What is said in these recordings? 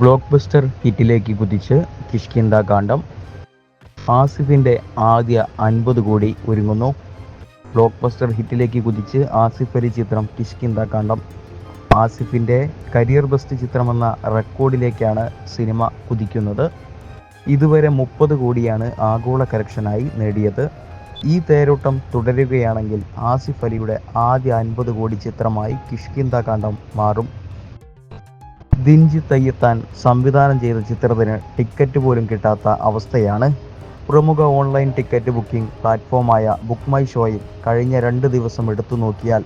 Block buster ഹിറ്റിലേക്ക് കുതിച്ച് കിഷ്കിന്ദ കാണ്ഡം. ആസിഫിന്റെ ആദ്യ അൻപത് കോടി ഒരുങ്ങുന്നു. ബ്ലോക്ക് ബസ്റ്റർ ഹിറ്റിലേക്ക് കുതിച്ച് ആസിഫ് അലി ചിത്രം കിഷ്കിന്ദ കാണ്ഡം. ആസിഫിന്റെ കരിയർ ബെസ്റ്റ് ചിത്രമെന്ന റെക്കോർഡിലേക്കാണ് സിനിമ കുതിക്കുന്നത്. ഇതുവരെ മുപ്പത് കോടിയാണ് ആഗോള കലക്ഷനായി നേടിയത്. ഈ തേരോട്ടം തുടരുകയാണെങ്കിൽ ആസിഫ് അലിയുടെ ആദ്യ അൻപത് കോടി ചിത്രമായി കിഷ്കിന്ദ കാണ്ഡം മാറും. ദിൻജി തയ്യത്താൻ സംവിധാനം ചെയ്ത ചിത്രത്തിന് ടിക്കറ്റ് പോലും കിട്ടാത്ത അവസ്ഥയാണ്. പ്രമുഖ ഓൺലൈൻ ടിക്കറ്റ് ബുക്കിംഗ് പ്ലാറ്റ്ഫോമായ ബുക്ക് മൈ ഷോയിൽ കഴിഞ്ഞ രണ്ട് ദിവസം എടുത്തു നോക്കിയാൽ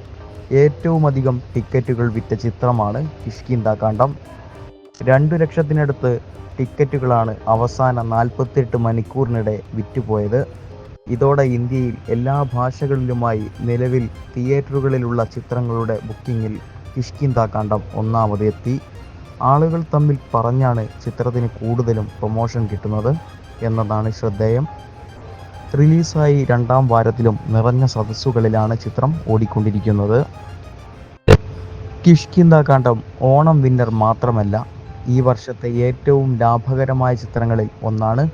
ഏറ്റവുമധികം ടിക്കറ്റുകൾ വിറ്റ ചിത്രമാണ് കിഷ്കിന്ദ കാണ്ഡം. രണ്ടു ലക്ഷത്തിനടുത്ത് ടിക്കറ്റുകളാണ് അവസാന നാൽപ്പത്തെട്ട് മണിക്കൂറിനിടെ വിറ്റുപോയത്. ഇതോടെ ഇന്ത്യയിൽ എല്ലാ ഭാഷകളിലുമായി നിലവിൽ തിയേറ്ററുകളിലുള്ള ചിത്രങ്ങളുടെ ബുക്കിങ്ങിൽ കിഷ്കിന്ത കാണ്ഡം ഒന്നാമത് എത്തി ആളുകൾ തമ്മിൽ പറഞ്ഞാണ് ചിത്രത്തിന് കൂടുതലും പ്രൊമോഷൻ കിട്ടുന്നത് എന്നതാണ് ശ്രദ്ധേയം. റിലീസായി രണ്ടാം വാരത്തിലും നിറഞ്ഞ സദസ്സുകളിലാണ് ചിത്രം ഓടിക്കൊണ്ടിരിക്കുന്നത്. കിഷ്കിന്ത കാണ്ഡം ഓണം വിന്നർ മാത്രമല്ല ഈ വർഷത്തെ ഏറ്റവും ലാഭകരമായ ചിത്രങ്ങളിൽ ഒന്നാണ്.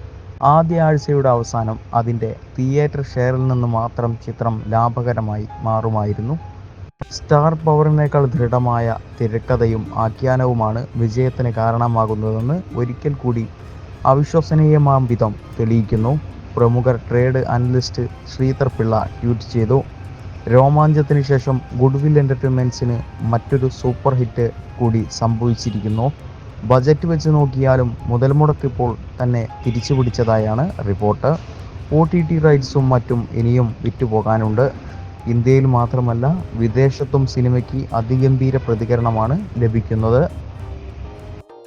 ആദ്യ ആഴ്ചയുടെ അവസാനം അതിന്റെ തിയേറ്റർ ഷെയറിൽ നിന്ന് മാത്രം ചിത്രം ലാഭകരമായി മാറുമായിരുന്നു. സ്റ്റാർ പവറിനേക്കാൾ ദൃഢമായ തിരക്കഥയും ആഖ്യാനവുമാണ് വിജയത്തിന് കാരണമാകുന്നതെന്ന് ഒരിക്കൽ കൂടി അവിശ്വസനീയമാം വിധം തെളിയിക്കുന്നു. പ്രമുഖ trade analyst Sreedhar Pillai tweet ചെയ്തു. രോമാഞ്ചത്തിന് ശേഷം ഗുഡ്വിൽ എന്റർടൈൻമെന്റ്സിന് മറ്റൊരു സൂപ്പർ ഹിറ്റ് കൂടി സംഭവിച്ചിരിക്കുന്നു. ബജറ്റ് വെച്ച് നോക്കിയാലും മുതൽ മുടക്കിപ്പോൾ തന്നെ തിരിച്ചു പിടിച്ചതായാണ് റിപ്പോർട്ട്. ഒ ടി ടി റൈറ്റ്സും മറ്റും ഇനിയും വിറ്റുപോകാനുണ്ട്. ഇന്ത്യയിൽ മാത്രമല്ല വിദേശത്തും സിനിമയ്ക്ക് അതിഗംഭീര പ്രതികരണമാണ് ലഭിക്കുന്നത്.